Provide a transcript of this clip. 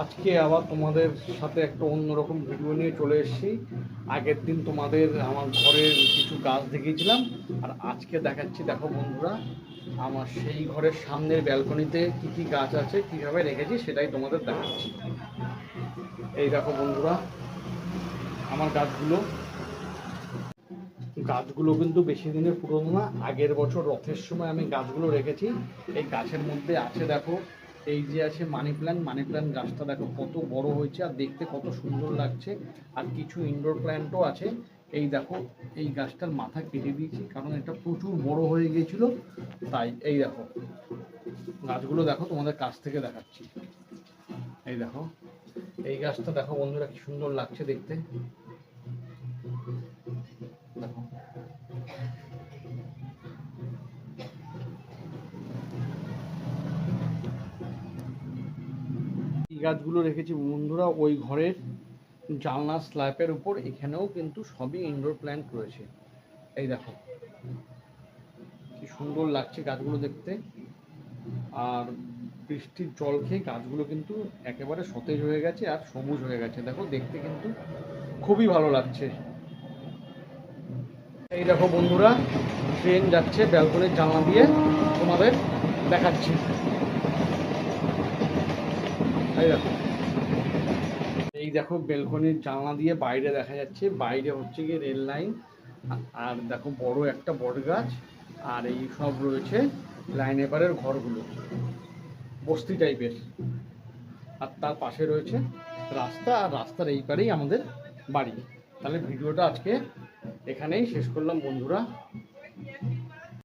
আজকে আবার তোমাদের সাথে একটা অন্যরকম ভিডিও নিয়ে চলে এসেছি। আগের দিন তোমাদের আমার ঘরের কিছু গাছ দেখিয়েছিলাম, আর আজকে দেখাচ্ছি, দেখো বন্ধুরা, আমার সেই ঘরের সামনের ব্যালকনিতে কি কি গাছ আছে, কীভাবে রেখেছি সেটাই তোমাদের দেখাচ্ছি। এই দেখো বন্ধুরা, আমার গাছগুলো। গাছগুলো কিন্তু বেশি দিনের পুরনো না, আগের বছর রথের সময় আমি গাছগুলো রেখেছি। এই গাছের মধ্যে আছে, দেখো এই যে আছে মানি প্ল্যান্ট মানি প্ল্যান্ট গাছটা দেখো কত বড় হয়েছে আর দেখতে কত সুন্দর লাগছে। আর কিছু ইনডোর প্ল্যান্টও আছে। এই দেখো, এই গাছটার মাথা কেটে দিয়েছি কারণ এটা প্রচুর বড় হয়ে গিয়েছিল তাই, এই দেখো, গাছগুলো দেখো তোমাদের কাছ থেকে দেখাচ্ছি। এই দেখো, এই গাছটা দেখো বন্ধুরা কি সুন্দর লাগছে দেখতে। গাছগুলো রেখেছি বন্ধুরা, ওই ঘরের জানলা স্ল্যাপের উপর, এখানেও কিন্তু সবই ইনডোর প্ল্যান্ট রয়েছে। এই দেখো, কি সুন্দর লাগছে গাছগুলো দেখতে। আর বৃষ্টির জল খেয়ে গাছগুলো কিন্তু একেবারে সতেজ হয়ে গেছে আর সবুজ হয়ে গেছে। দেখো, দেখতে কিন্তু খুবই ভালো লাগছে। এই দেখো বন্ধুরা, ট্রেন যাচ্ছে ব্যালকনির জানলা দিয়ে তোমাদের দেখাচ্ছি। এই দেখো। বেলকনির জানলা দিয়ে বাইরে দেখা যাচ্ছে। বাইরে হচ্ছে গিয়ে রেল লাইন। আর দেখো, বড় একটা বট গাছ। আর এই সব রয়েছে লাইন এপারের ঘরগুলো। বস্তি টাইপের। আর তার পাশে রয়েছে রাস্তা। আর রাস্তার এই পারেই আমাদের বাড়ি। তাহলে ভিডিওটা আজকে এখানেই শেষ করলাম বন্ধুরা।